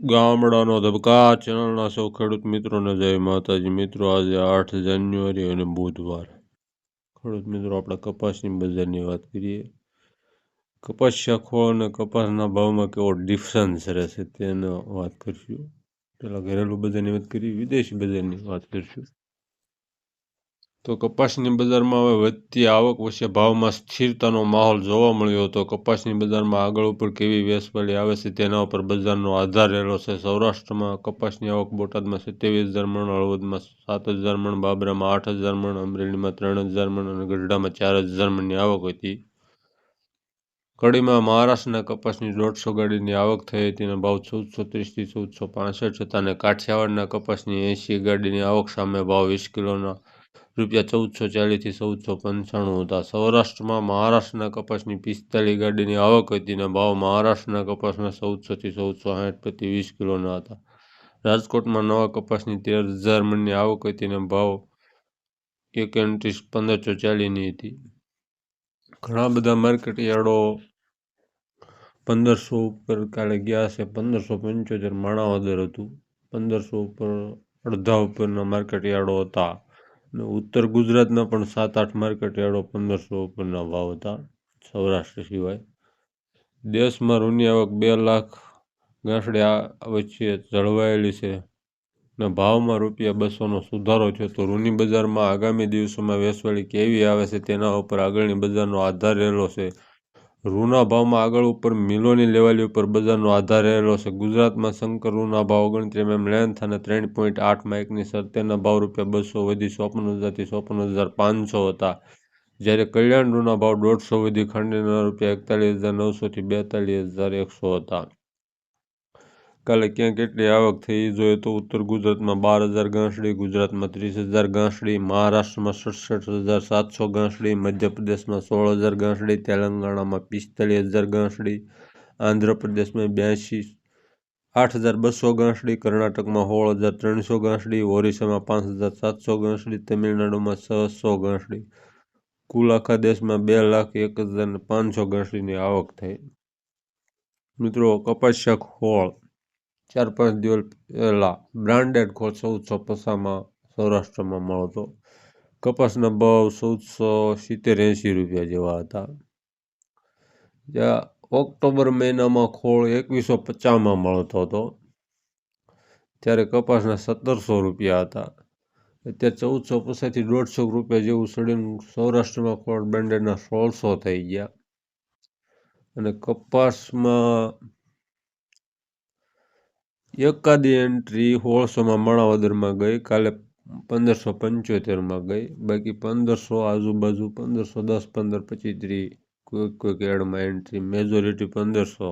ગામડાનો ધબકા, ચેનલના સૌ ખેડૂત મિત્રોને જય માતાજી. મિત્રો, આજે આઠ જાન્યુઆરી અને બુધવાર. ખેડૂત મિત્રો, આપણે કપાસની બજારની વાત કરીએ. કપાસ શાખો અને કપાસના ભાવમાં કેવો ડિફરન્સ રહેશે તેનો વાત કરીશું. પહેલાં ઘરેલું બજારની વાત કરીએ, વિદેશી બજારની વાત કરીશું. તો કપાસની બજારમાં હવે વધતી આવક વચ્ચે ભાવમાં સ્થિરતાનો માહોલ જોવા મળ્યો હતો. કપાસની બજારમાં આગળ ઉપર કેવી વેસવાળી આવે છે તેના ઉપર બજારનો આધાર રહેલો છે. સૌરાષ્ટ્રમાં કપાસની આવક બોટાદમાં સત્યાવીસ હજાર મણ, હળવદમાં સાત હજાર મણ, બાબરામાં આઠ હજાર મણ, અમરેલીમાં ત્રણ હજાર મણ અને ગઢડામાં ચાર હજાર મણની આવક હતી. કડીમાં મહારાષ્ટ્રના કપાસની દોઢસો ગાડીની આવક થઈ હતી અને ભાવ ચૌદસો ત્રીસથી ચૌદસો પાસઠ હતા અને કાઠિયાવાડના કપાસની એંશી ગાડીની આવક સામે ભાવ વીસ કિલોના રૂપિયા ચૌદસો ચાલીસથી ચૌદસો પંચાણું હતા. સૌરાષ્ટ્રમાં મહારાષ્ટ્રના કપાસની પિસ્તાલીસ ગાડીની આવક હતી અને ભાવ મહારાષ્ટ્રના કપાસના ચૌદસોથી ચૌદસો સાઠ પ્રતિ વીસ કિલોના હતા. રાજકોટમાં નવા કપાસની તેર હજાર મણની આવક હતી અને ભાવ એક એન્ટ્રીસ પંદરસો ચાલીસની હતી. ઘણા બધા માર્કેટ યાર્ડો પંદરસો ઉપર કાલે ગયા છે. પંદરસો પંચોતેર માણાવદર હતું. પંદરસો ઉપર અડધા ઉપરના માર્કેટ યાર્ડો હતા. અને ઉત્તર ગુજરાતના પણ સાત આઠ માર્કેટ યાર્ડો પંદરસો ઉપરના ભાવ હતા, સૌરાષ્ટ્ર સિવાય. દેશમાં રૂની આવક બે લાખ ગાંસડી વચ્ચે જળવાયેલી છે ને ભાવમાં રૂપિયા બસોનો સુધારો છે તો ઋણી બજારમાં આગામી દિવસોમાં વેસવાળી કેવી આવે છે તેના ઉપર આગળની બજારનો આધાર રહેલો છે. રૂના ભાવમાં આગળ ઉપર મિલોની લેવલી ઉપર બજારનો આધાર રહેલો છે. ગુજરાતમાં શંકર રૂના ભાવ ઓગણત્રીસ એમએમ લેન્થ અને ત્રણ પોઈન્ટ આઠમાં એકની સત્યના ભાવ રૂપિયા બસો વધી ચોપન હજારથી ચોપન હજાર પાંચસો હતા. જ્યારે કલ્યાણ રૂના ભાવ દોઢસો વધી ખંડના રૂપિયા એકતાલીસ હજાર નવસોથી બેતાલીસ હજાર એકસો હતા. કાલે ક્યાં કેટલી આવક થઈ જોઈએ તો ઉત્તર ગુજરાતમાં બાર હજાર ગાંસડી, ગુજરાતમાં ત્રીસ હજાર ગાંસડી, મહારાષ્ટ્રમાં સડસઠ હજાર સાતસો ગાંસડી, મધ્યપ્રદેશમાં સોળ હજાર ગાંસડી, તેલંગાણામાં પિસ્તાલીસ હજાર ગાંસડી, આંધ્રપ્રદેશમાં બ્યાસી, આઠ હજાર બસો ગાંસડી, કર્ણાટકમાં સોળ હજાર ત્રણસો ગાંસડી, ઓરિસ્સામાં પાંચ હજાર સાતસો ગાંસડી, તમિલનાડુમાં છસો ગાંસડી. કુલ આખા દેશમાં બે લાખ એક હજાર પાંચસો ગાંસડીની આવક થઈ. મિત્રો કપાસિયા ખોળ ચાર પાંચ દિવસ પહેલાં બ્રાન્ડેડ ખોળ ચૌદસો પસામાં સૌરાષ્ટ્રમાં મળતો કપાસના ભાવ ચૌદસો સિત્તેર એંશી રૂપિયા જેવા હતા. જ્યાં ઓક્ટોબર મહિનામાં ખોળ એકવીસો પચાસમાં મળતો હતો. ત્યારે કપાસના સત્તરસો રૂપિયા હતા. અત્યારે ચૌદસો પચાસથી દોઢસો રૂપિયા જેવું સડીને સૌરાષ્ટ્રમાં ખોળ બ્રાન્ડેડના સોળસો થઈ ગયા. અને કપાસમાં એકાદી એન્ટ્રી હોળસોમાં માણાવદરમાં ગઈ, કાલે પંદરસો પંચોતેરમાં ગઈ, બાકી પંદરસો આજુબાજુ, પંદરસો દસ, પંદર પચીસ ત્રી, કોઈક કોઈક એડમાં એન્ટ્રી મેજોરિટી પંદરસો.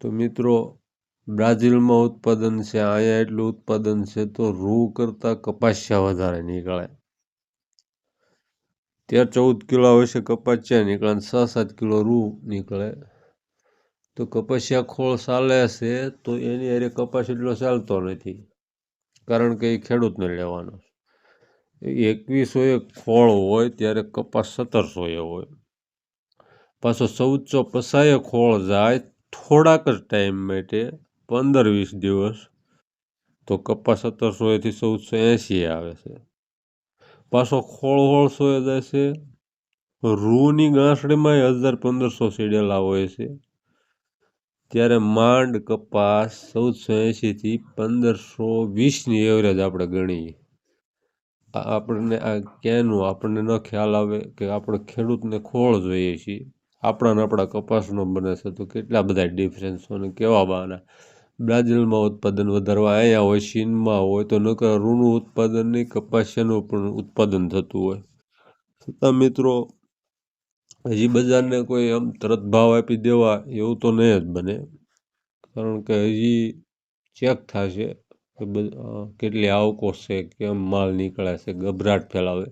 તો મિત્રો, બ્રાઝિલમાં ઉત્પાદન છે, અહીંયા એટલું ઉત્પાદન છે, તો રૂ કરતાં કપાસિયા વધારે નીકળે. તેર ચૌદ કિલો છે, કપાસિયા નીકળે છ સાત કિલો રૂ નીકળે. તો કપાસિયા ખોળ ચાલે છે, તો એની અરે કપાસ એટલો ચાલતો નથી. કારણ કે એ ખેડૂતને લેવાનો એકવીસો એક ખોળ હોય, ત્યારે કપાસ સત્તરસો એ હોય. પાછો ચૌદસો પસાએ ખોળ જાય, થોડાક જ ટાઈમ માટે પંદર વીસ દિવસ, તો કપાસ સત્તરસો એથી ચૌદસો એંશી આવે છે. પાછો ખોળ હોળસો એ જાય છે. રૂની ગાંસડીમાં હજાર પંદરસો સીડેલા હોય છે. ત્યારે માંડ કપાસ ચૌદસો એંશીથી પંદરસો વીસની એવરેજ આપણે ગણીએ. આપણને આ ક્યાંનું આપણને ન ખ્યાલ આવે કે આપણે ખેડૂતને ખોળ જોઈએ છીએ. આપણાને આપણા કપાસનો બને છે તો કેટલા બધા ડિફરન્સો અને કેવા બહાના. બ્રાઝિલમાં ઉત્પાદન વધારવા અહીંયા હોય, ચીનમાં હોય તો નકર રૂનું ઉત્પાદન નહીં, કપાસિયાનું પણ ઉત્પાદન થતું હોય. છતાં મિત્રો હજી બજારને કોઈ આમ તરત ભાવ આપી દેવા એવું તો નહીં જ બને. કારણ કે હજી ચેક થશે કે કેટલી આવકો છે, કેમ માલ નીકળે છે, ગભરાટ ફેલાવે.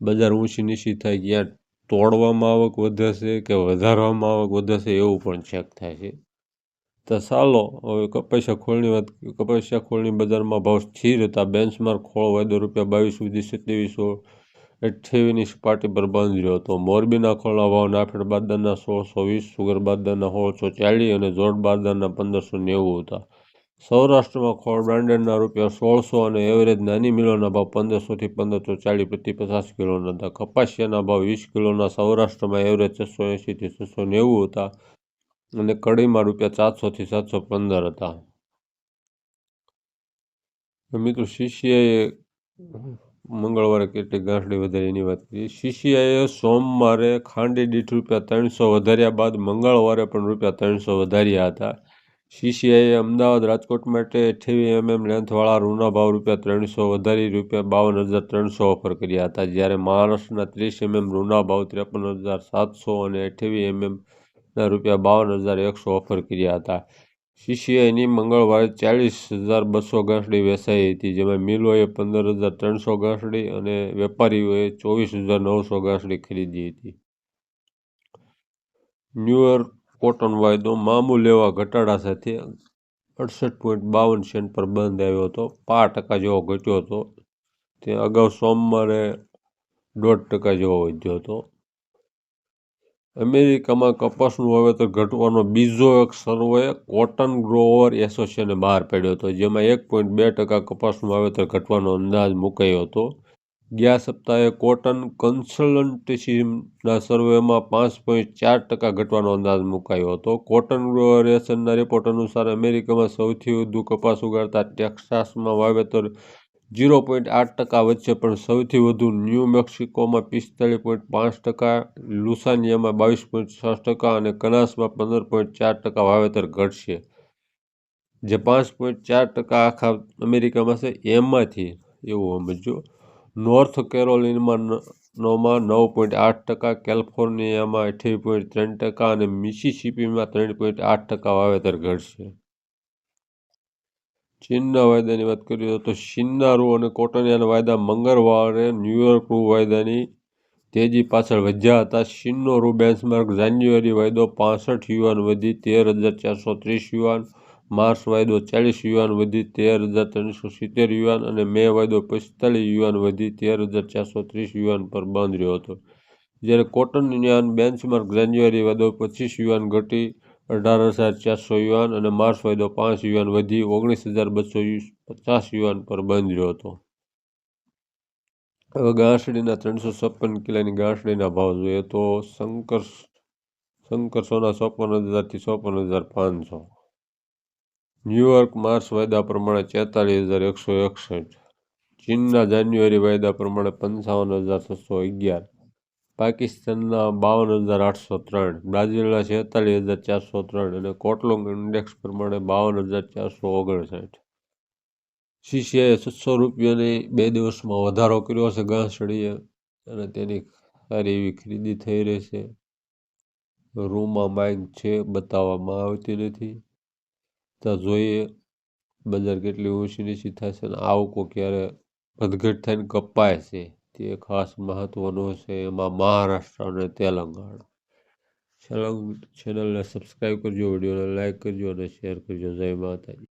બજાર ઊંચી નીચી થાય ક્યાં તોડવામાં આવક વધે કે વધારવામાં આવક વધે એવું પણ ચેક થાય છે. તો ચાલો, હવે કપાસિયા ખોળની વાત, કપાસિયા ખોળની બજારમાં ભાવ સ્થિર હતા. બેન્ચમાર્ક ખોળ વાયદો રૂપિયા બાવીસ સુધી, સત્યાવીસો અઠ્યાવીસની સપાટી પર બંધ રહ્યો હતો. મોરબીના ખોળના ભાવ નાફેડ બાદરના સોળસો વીસ, સુગર બાદરના સોળસો ચાલીસ અને જોડ બાદરના પંદરસો નેવું હતા. સૌરાષ્ટ્રમાં ખોળ બ્રાન્ડેડના રૂપિયા સોળસો અને એવરેજ નાની મિલોના ભાવ પંદરસોથી પંદરસો ચાલીસ પ્રતિ પચાસ કિલોના હતા. કપાસિયાના ભાવ વીસ કિલોના સૌરાષ્ટ્રમાં એવરેજ છસો એંશીથી છસો નેવું હતા અને કડીમાં રૂપિયા ચારસોથી સાતસો પંદર હતા. મિત્રો સીસીઆઈએ મંગળવારે કેટલી ગાંઠડી વધારી એની વાત કરીએ. સીસીઆઈએ સોમવારે ખાંડી દીઠ રૂપિયા ત્રણસો વધાર્યા બાદ મંગળવારે પણ રૂપિયા ત્રણસો વધાર્યા હતા. સીસીઆઈએ અમદાવાદ રાજકોટ માટે અઠ્યાવી એમએમ લેન્થવાળા રૂના ભાવ રૂપિયા ત્રણસો વધારી રૂપિયા બાવન હજાર ત્રણસો ઓફર કર્યા હતા. જ્યારે મહારાષ્ટ્રના ત્રીસ એમએમ રૂના ભાવ ત્રેપન હજાર સાતસો અને અઠ્યાવીસ એમએમના રૂપિયા બાવન હજાર એકસો ઓફર કર્યા હતા. સીસીઆઈની મંગળવારે ચાલીસ હજાર બસો ગાંઠડી વેચાઈ હતી, જેમાં મિલોએ પંદર હજાર ત્રણસો ગાંઠડી અને વેપારીઓએ ચોવીસ હજાર નવસો ગાંઠડી ખરીદી હતી. ન્યુયોર્ક કોટન વાયદો મામૂલ એવા ઘટાડા સાથે અડસઠ પોઈન્ટ બાવન સેન્ટ પર બંધ આવ્યો હતો. પાંચ ટકા જેવો ઘટ્યો હતો. તે અગાઉ સોમવારે દોઢ ટકા જેવો વધ્યો હતો. અમેરિકામાં કપાસનું વાવેતર ઘટવાનો બીજો એક સર્વે, કોટન ગ્રોવર એસોસિએશને બહાર પાડ્યો હતો, જેમાં એક પોઈન્ટ બે ટકા કપાસનું વાવેતર ઘટવાનો અંદાજ મુકાયો હતો. ગયા સપ્તાહે કોટન કન્સલ્ટન્સીના સર્વેમાં પાંચ પોઈન્ટ ચાર ટકા ઘટવાનો અંદાજ મુકાયો હતો. કોટન ગ્રોવર એસોસિએશનના રિપોર્ટ અનુસાર અમેરિકામાં સૌથી વધુ કપાસ ઉગાડતા ટેક્સાસમાં વાવેતર ઝીરો પોઈન્ટ આઠ ટકા વચ્ચે પણ સૌથી વધુ ન્યૂ મેક્સિકોમાં પિસ્તાળીસ પોઈન્ટ પાંચ ટકા, લુસાનિયામાં બાવીસ પોઈન્ટ છ ટકા અને કનાસમાં પંદર પોઈન્ટ ચાર ટકા વાવેતર ઘટશે. જે પાંચ પોઈન્ટ ચાર ટકા આખા અમેરિકામાં છે, એમાંથી એવું સમજો, નોર્થ કેરોલિનમાં નોમાં નવ પોઈન્ટ આઠ ટકા, કેલિફોર્નિયામાં અઠ્યાવીસ પોઈન્ટ ત્રણ ટકા અને મિસિસિપીમાં ત્રણ પોઈન્ટ આઠ ટકા વાવેતર ઘટશે. ચીનના વાયદાની વાત કરીએ તો ચીનના રૂ અને કોટનિયાના વાયદા મંગળવારે ન્યૂયોર્ક રૂ વાયદાની તેજી પાછળ વધ્યા હતા. ચીનનો રૂ બેન્ચમાર્ક જાન્યુઆરી વાયદો પાસઠ યુવાન વધી, તેર હજાર ચારસો ત્રીસ યુવાન, માર્ચ વાયદો ચાલીસ યુવાન વધી, તેર હજાર ત્રણસો સિત્તેર યુવાન અને મે વાયદો પિસ્તાલીસ યુવાન વધી, તેર હજાર ચારસો ત્રીસ યુવાન પર બાંધ્યો હતો. જ્યારે કોટન યુનિયન બેન્ચમાર્ક જાન્યુઆરી વાયદો પચીસ યુવાન ઘટી અઢાર હજાર ચારસો યુવાન અને માર્ચ વાયદો પાંચ યુવાન વધી ઓગણીસ હજાર બસો પચાસ યુવાન પર બંધ રહ્યો હતો. હવે ગાંસડીના ત્રણસો છપ્પન કિલોની ગાંસડીના ભાવ જોઈએ તો શંકર શંકર સોના ચોપન હજારથી ચોપન હજાર પાંચસો. ન્યુયોર્ક માર્ચ વાયદા પ્રમાણે ચેતાલીસ હજાર એકસો એકસઠ. ચીનના જાન્યુઆરી વાયદા પ્રમાણે પંચાવન હજાર છસો અગિયાર. પાકિસ્તાનના બાવન હજાર આઠસો ત્રણ, બ્રાઝિલના છેતાલીસ હજાર ચારસો ત્રણ અને કોટલોંગ ઇન્ડેક્સ પ્રમાણે બાવન હજાર ચારસો ઓગણસાઠ. સીસીઆઈએ છસો રૂપિયાની બે દિવસમાં વધારો કર્યો છે ઘાસડીએ અને તેની સારી એવી ખરીદી થઈ રહી છે. રૂમમાં માંગ છે બતાવવામાં આવતી નથી. તો જોઈએ બજાર કેટલી ઊંચી નીચી છે અને આવકો ક્યારે વધઘટ થઈને કપાય છે. તે ખાસ મહત્ત્વનું છે એમાં મહારાષ્ટ્ર અને તેલંગાણા. ચેનલને સબસ્ક્રાઈબ કરજો, વિડીયોને લાઈક કરજો અને શેર કરજો. જય માતાજી.